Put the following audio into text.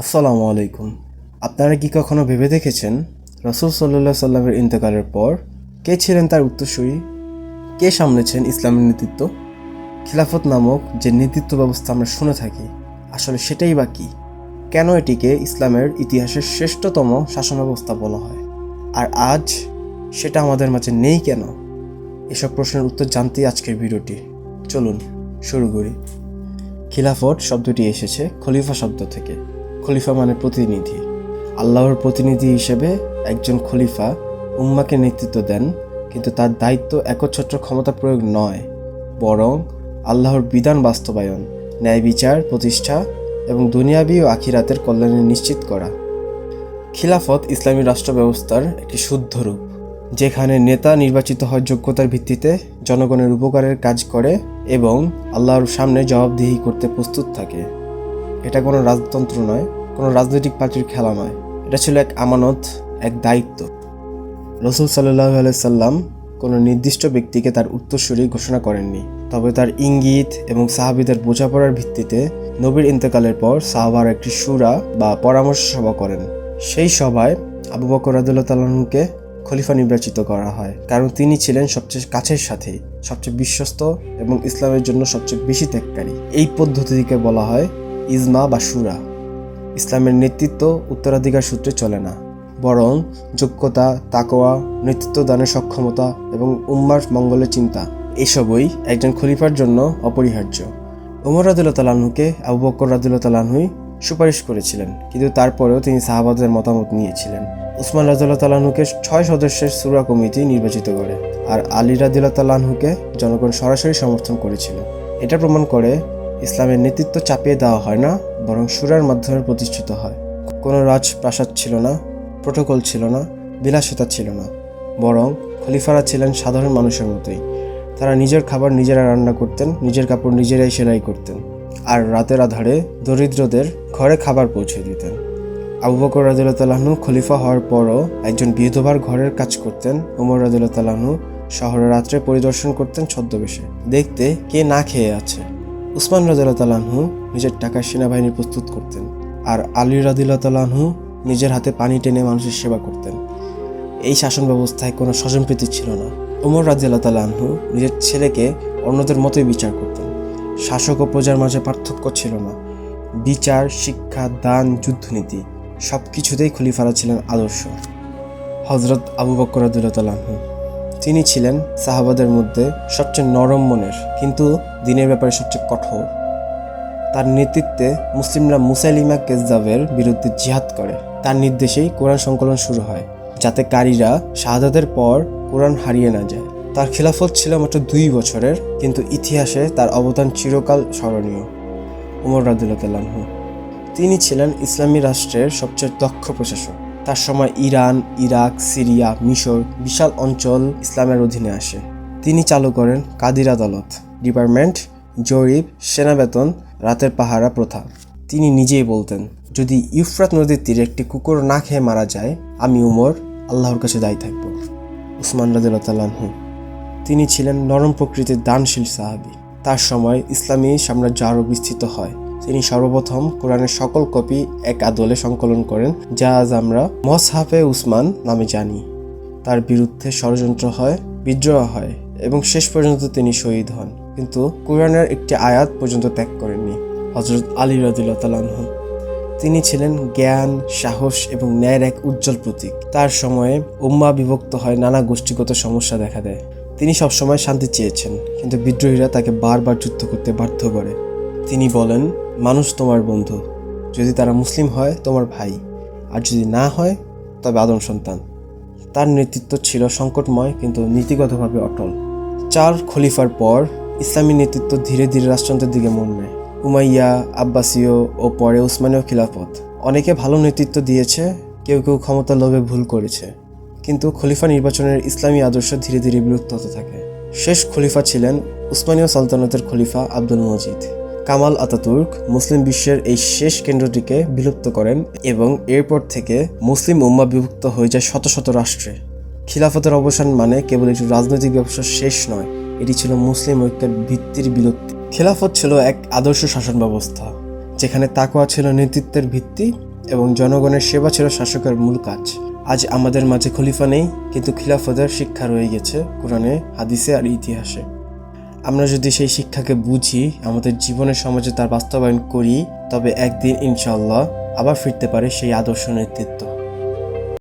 আসসালামু আলাইকুম। আপনারা কি কখনো ভেবে দেখেছেন রসুল সাল্লাহ সাল্লামের ইন্তেকালের পর কে ছিলেন তার উত্তরসূরি? কে সামলেছেন ইসলামের নেতৃত্ব? খিলাফত নামক যে নেতৃত্ব ব্যবস্থা আমরা শুনে থাকি, আসলে সেটাই বা কি? কেন এটিকে ইসলামের ইতিহাসের শ্রেষ্ঠতম শাসন ব্যবস্থা বলা হয়? আর আজ সেটা আমাদের মাঝে নেই কেন? এসব প্রশ্নের উত্তর জানতেই আজকের ভিডিওটি। চলুন শুরু করি। খিলাফত শব্দটি এসেছে খলিফা শব্দ থেকে। খলিফা মানে প্রতিনিধি। আল্লাহর প্রতিনিধি হিসেবে একজন খলিফা উম্মাকে নেতৃত্ব দেন, কিন্তু তার দায়িত্ব একচ্ছত্র ক্ষমতা প্রয়োগ নয়, বরং আল্লাহর বিধান বাস্তবায়ন, ন্যায় বিচার, প্রতিষ্ঠা এবং দুনিয়াবি ও আখিরাতের কল্যাণে নিশ্চিত করা। খিলাফত ইসলামী রাষ্ট্র ব্যবস্থার একটি শুদ্ধ রূপ, যেখানে নেতা নির্বাচিত হয় যোগ্যতার ভিত্তিতে জনগণের উপকারের কাজ করে এবং আল্লাহর সামনে জবাবদিহি করতে প্রস্তুত থাকে। এটা কোনো রাজতন্ত্র নয়, কোনো রাজনৈতিক পার্টির খেলা নয়। এটা ছিল এক আমানত, এক দায়িত্ব। রসুল সাল্লাহ সাল্লাম কোনো নির্দিষ্ট ব্যক্তিকে তার উত্তরসূরি ঘোষণা করেননি। তবে তার ইঙ্গিত এবং সাহাবিদের বোঝাপড়ার ভিত্তিতে নবীর ইন্তেকালের পর সাহাবার একটি সুরা বা পরামর্শ সভা করেন। সেই সভায় আবু বকর রাদুল্লাহ খলিফা নির্বাচিত করা হয়, কারণ তিনি ছিলেন সবচেয়ে কাছের সাথে, সবচেয়ে বিশ্বস্ত এবং ইসলামের জন্য সবচেয়ে বেশি ত্যাগকারী। এই পদ্ধতিকে বলা হয় ইজমা বা সুরা। ইসলামের নেতৃত্ব উত্তরাধিকার সূত্রে চলে না। বরং যোগ্যতা তাকোয়া নেতৃত্ব দানের সক্ষমতা এবং উম্মার মঙ্গলের চিন্তা, এসবই একজন খলিফার জন্য অপরিহার্য। উমর রাদুল্লাহ তালাহুকে আবু বকর রাদুল্লাহ তালাহুই সুপারিশ করেছিলেন, কিন্তু তারপরেও তিনি সাহাবাদের মতামত নিয়েছিলেন। উসমান রাজুল্লাহ তালাহুকে ছয় সদস্যের সুরা কমিটি নির্বাচিত করে, আর আলী রাদিল্লাহ তালাহুকে জনগণ সরাসরি সমর্থন করেছিল। এটা প্রমাণ করে ইসলামের নেতৃত্ব চাপিয়ে দেওয়া হয় না, বরং সুরার মাধ্যমে প্রতিষ্ঠিত হয়। কোনো রাজপ্রাসাদ ছিল না, প্রোটোকল ছিল না, বিলাসিতা ছিল না, বরং খলিফারা ছিলেন সাধারণ মানুষের মতোই। তারা নিজের খাবার নিজেরা রান্না করতেন, নিজের কাপড় নিজেরাই সেলাই করতেন, আর রাতের আধারে দরিদ্রদের ঘরে খাবার পৌঁছে দিতেন। আবু বকর রাজুল্লাহ তালাহনু খলিফা হওয়ার পরও একজন বিধবার ঘরের কাজ করতেন ওমর রাজুল্লাহ তালাহনু শহরে রাত্রে পরিদর্শন করতেন ছদ্মবেশে। দেখতে কে না খেয়ে আছে। উসমান রাজুল্লাহ তালাহু নিজের টাকার সেনাবাহিনী প্রস্তুত করতেন আর আলী রাদিল্লাহ তালাহু নিজের হাতে পানি টেনে মানুষের সেবা করতেন। এই শাসন ব্যবস্থায় কোনো স্বজনপ্রীতি ছিল না। ওমর রাজিয়াল্লাহ তালাহু নিজের ছেলেকে অন্যদের মতোই বিচার করতেন। শাসক ও প্রজার মাঝে পার্থক্য ছিল না। বিচার, শিক্ষা, দান, যুদ্ধনীতি সব কিছুতেই খলিফারা ছিলেন আদর্শ। হজরত আবু বকর রাদিয়াল্লাহু তালাহু তিনি ছিলেন সাহাবাদের মধ্যে সবচেয়ে নরম মনের, কিন্তু দিনের ব্যাপারে সবচেয়ে কঠোর। তার নেতৃত্বে মুসলিমরা মুসাইলিমা কেজাবের বিরুদ্ধে জিহাদ করে। তার নির্দেশেই কোরআন সংকলন শুরু হয়, যাতে কারীরা শাহাদাতের পর কোরআন হারিয়ে না যায়। তার খিলাফত ছিল মাত্র দুই বছরের, কিন্তু ইতিহাসে তার অবদান চিরকাল স্মরণীয়। উমর রাদুল্লাহ তিনি ছিলেন ইসলামী রাষ্ট্রের সবচেয়ে দক্ষ প্রশাসক। তার সময় ইরান, ইরাক, সিরিয়া, মিশর বিশাল অঞ্চল ইসলামের অধীনে আসে। তিনি চালু করেন কাদির আদালত ডিপার্টমেন্ট, জরিপ সেনা বেতন রাতের পাহারা প্রথা। তিনি নিজেই বলতেন, যদি ইউফরাত নদীর তীরে একটি কুকুর না খেয়ে মারা যায়, আমি উমর, আল্লাহর কাছে দায়ী থাকব। উসমান রাজু তিনি ছিলেন নরম প্রকৃতির দানশীল সাহাবি। তার সময় ইসলামী সাম্রাজ্য আরও বিস্তৃত হয়। তিনি সর্বপ্রথম কোরআনের সকল কপি এক আদলে সংকলন করেন, যা আজ আমরা মসহাফে উসমান নামে জানি। তার বিরুদ্ধে ষড়যন্ত্র হয়, বিদ্রোহ হয় এবং শেষ পর্যন্ত তিনি শহীদ হন। কিন্তু কোরআনের একটি আয়াত পর্যন্ত ত্যাগ করেননি হজরত আলী রাদিল্লাহ তিনি ছিলেন জ্ঞান, সাহস এবং ন্যায়ের এক উজ্জ্বল প্রতীক। তার সময়ে উম্মা বিভক্ত হয় নানা গোষ্ঠীগত সমস্যা দেখা দেয়। তিনি সবসময় শান্তি চেয়েছেন, কিন্তু বিদ্রোহীরা তাকে বারবার যুদ্ধ করতে বাধ্য করে। তিনি বলেন, মানুষ তোমার বন্ধু। যদি তারা মুসলিম হয়, তোমার ভাই। আর যদি না হয়, তবে আদম সন্তান। তার নেতৃত্ব ছিল সংকটময়, কিন্তু নীতিগতভাবে অটল। চার খলিফার পর ইসলামী নেতৃত্ব ধীরে ধীরে রাষ্ট্রযন্ত্রের দিকে মন নেয়। উমাইয়া, আব্বাসীয় ও পরে উসমানীয় খিলাফত। অনেকে ভালো নেতৃত্ব দিয়েছে, কেউ কেউ ক্ষমতা লোভে ভুল করেছে। কিন্তু খলিফা নির্বাচনের ইসলামী আদর্শ ধীরে ধীরে বিলুপ্ত হতে থাকে। শেষ খলিফা ছিলেন উসমানীয় সালতানাতের খলিফা আব্দুল মজিদ। কামাল আতাতুর্ক মুসলিম বিশ্বের এই শেষ কেন্দ্রটিকে বিলুপ্ত করেন এবং এরপর থেকে মুসলিম উম্মা বিভক্ত হয়ে যায় শত শত রাষ্ট্রে। খিলাফতের অবসান মানে কেবল একটি রাজনৈতিক ব্যবসা শেষ নয়, এটি ছিল মুসলিম ঐক্যের ভিত্তির বিলুপ্তি। খেলাফত ছিল এক আদর্শ শাসন ব্যবস্থা, যেখানে তাকোয়া ছিল নেতৃত্বের ভিত্তি এবং জনগণের সেবা ছিল শাসকের মূল কাজ। আজ আমাদের মাঝে খলিফা নেই, কিন্তু খিলাফতের শিক্ষা রয়ে গেছে কোরআনে, হাদিসে আর ইতিহাসে। আমরা যদি সেই শিক্ষাকে বুঝি, আমাদের জীবনের সমাজে তার বাস্তবায়ন করি, তবে একদিন ইনশাল্লাহ আবার ফিরতে পারে সেই আদর্শ নেতৃত্ব।